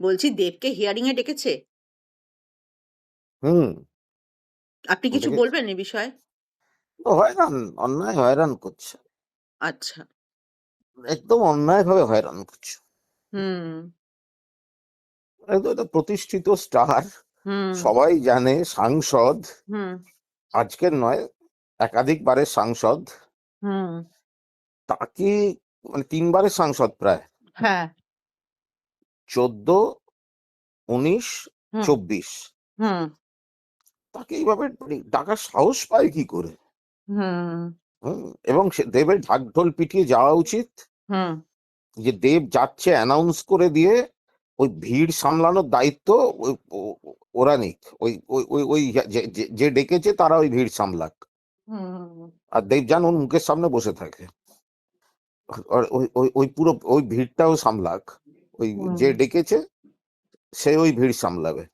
বলছি দেবকে হিয়ারিং এ ডেকেছে? হুম। আপনি কিছু। বলবেন এ বিষয়ে? হয়রান, অন্যায় হয়রান করছে। আচ্ছা। একদম অন্যায়ভাবে হয়রান করছে। হুম। একদম একটা প্রতিষ্ঠিত স্টার। হুম। সবাই জানে সাংসদ। হুম। আজকের নয়, একাধিকবারের সাংসদ। হুম। তাকে মানে ৩ বারের সাংসদ প্রায়। হ্যাঁ। ১৪, ১৯, হুম। ২৪ তাকে এইভাবে মানে ডাকার সাহস পায় কি করে? এবং সে দেবের ঢাকঢোল পিটিয়ে যাওয়া উচিত। হুম। যে দেব যাচ্ছে অ্যানাউন্স করে দিয়ে ওই ভিড় সামলানোর দায়িত্ব ওরা নিক। ওই ওই ওই যে ডেকেছে তারা ওই ভিড় সামলাক। হুম। আর দেব যেন ওর মুখের সামনে বসে থাকে। ওই ওই পুরো ওই ভিড়টাও সামলাক। ওই যে ডেকেছে সে ওই ভিড় সামলাবে।